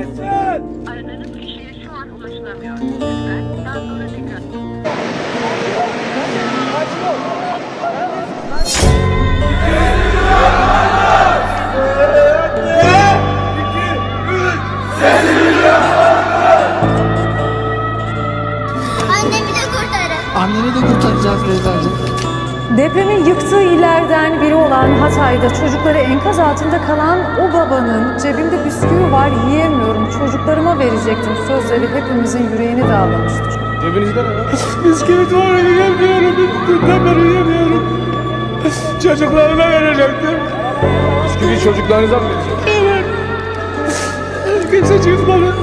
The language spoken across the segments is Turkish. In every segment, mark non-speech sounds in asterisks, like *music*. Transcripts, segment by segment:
Aradığınız kişiye şu an ulaşılamıyor. Lütfen daha sonra tekrar... Annemi de kurtarın. Anneni de kurtaracağız Reza'cığım. Depremin yıktığı illerden biri olan Hatay'da çocukları enkaz altında kalan o babanın cebimde bisküvi var yiyemiyorum çocuklarıma verecektim sözleri hepimizin yüreğini dağlamıştır. Cebinizde ne var? Bisküvit var yiyemiyorum. Bisküvitten beri yiyemiyorum. Çocuklarıma verecektim. Bisküvi çocuklarınıza mı vereceksin? Evet. Kimse çıkmadı.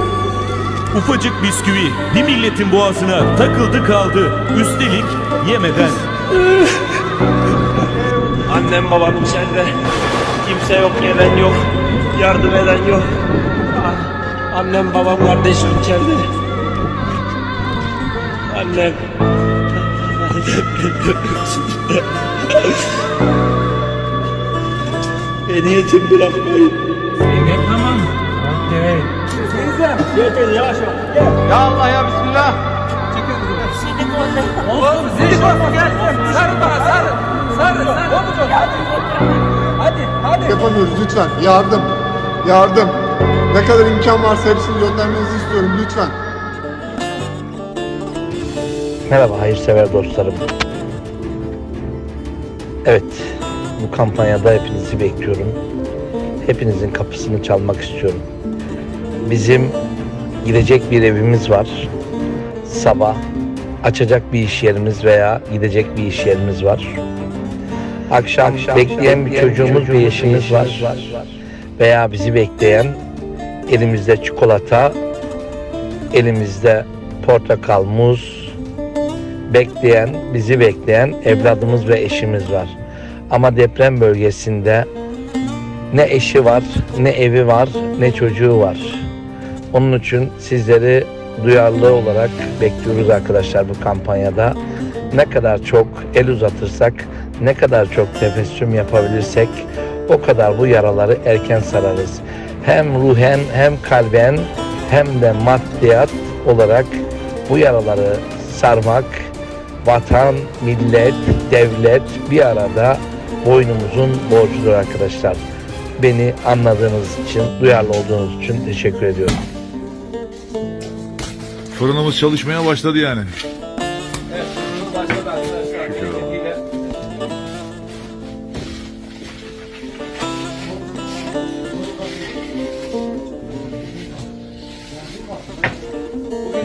Ufacık bisküvi bir milletin boğazına takıldı kaldı. Üstelik yemeden. Annem babam içeride. Kimse yok, gelen yok. Yardım eden yok. Ah, Annem babam kardeşim içeride. Annem. *laughs* Beni yetim bırakmayın. Tamam. Evet. Gel gel yavaş yavaş. Gel. Ya Allah ya Bismillah. Oğlum zil bas gel. Sarıl bana sarıl. Hadi. Hadi. Yapamıyoruz lütfen. Yardım. Yardım. Ne kadar imkan varsa hepsini göndermenizi istiyorum lütfen. Merhaba hayırsever dostlarım. Evet, bu kampanyada hepinizi bekliyorum. Hepinizin kapısını çalmak istiyorum. Bizim gidecek bir evimiz var. Sabah açacak bir iş yerimiz veya gidecek bir iş yerimiz var. Akşam, bekleyen bir çocuğumuz, bir eşimiz var. Veya bizi bekleyen elimizde çikolata, elimizde portakal, muz, bekleyen, bizi bekleyen evladımız ve eşimiz var. Ama deprem bölgesinde ne eşi var, ne evi var, ne çocuğu var. Onun için sizleri duyarlı olarak bekliyoruz arkadaşlar bu kampanyada. Ne kadar çok el uzatırsak, ne kadar çok tebessüm yapabilirsek o kadar bu yaraları erken sararız. Hem ruhen hem kalben hem de maddiyat olarak bu yaraları sarmak vatan, millet, devlet bir arada boynumuzun borcudur arkadaşlar. Beni anladığınız için, duyarlı olduğunuz için teşekkür ediyorum. Fırınımız çalışmaya başladı yani.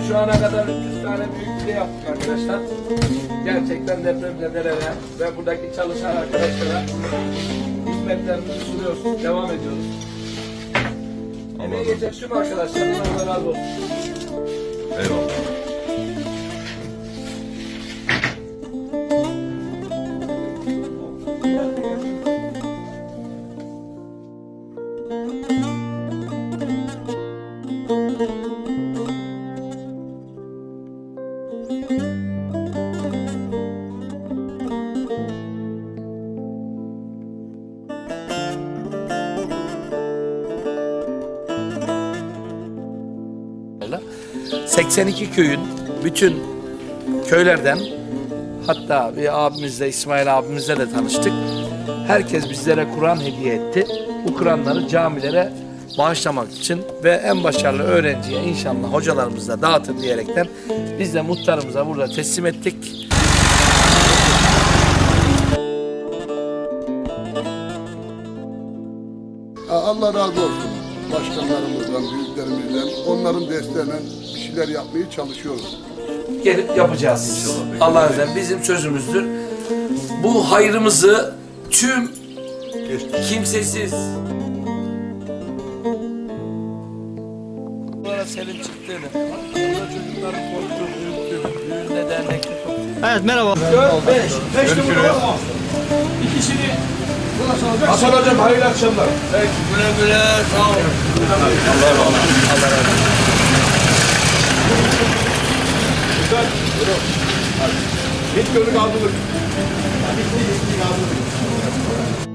Şu ana kadar 300 tane büyük pide yaptık arkadaşlar. Gerçekten depremzedelere ve buradaki çalışan arkadaşlara hizmetlerimizi sunuyoruz. Devam ediyoruz. Emeği geçen tüm arkadaşlarımdan Allah razı olsun. Eyvallah. 82 köyün bütün köylerden hatta bir abimizle İsmail abimizle de tanıştık. Herkes bizlere Kur'an hediye etti. Bu Kur'anları camilere bağışlamak için ve en başarılı öğrenciye inşallah hocalarımız da dağıtın diyerekten biz de muhtarımıza burada teslim ettik. Allah razı olsun. Başkanlarımızdan, büyüklerimizden, onların desteğiyle şeyler yapmaya çalışıyoruz. gelip yapacağız. Allah'ın izniyle bizim sözümüzdür. Bu hayrımızı tüm kimsesiz Bunlara senin çıktığını, burada çocukların korktuğu, büyüttüğü, düğünde dernekte Evet merhaba. Dört, beş. Beş numara tamam. Bir kişini Hasan hocam hayırlı akşamlar. Peki. Güle güle. Sağ olun. Allah razı olsun. Allah razı olsun. Güzel. Bravo. Hadi. Hiç gönül kaldırdık. Hiç, hiç, hiç kaldırdık.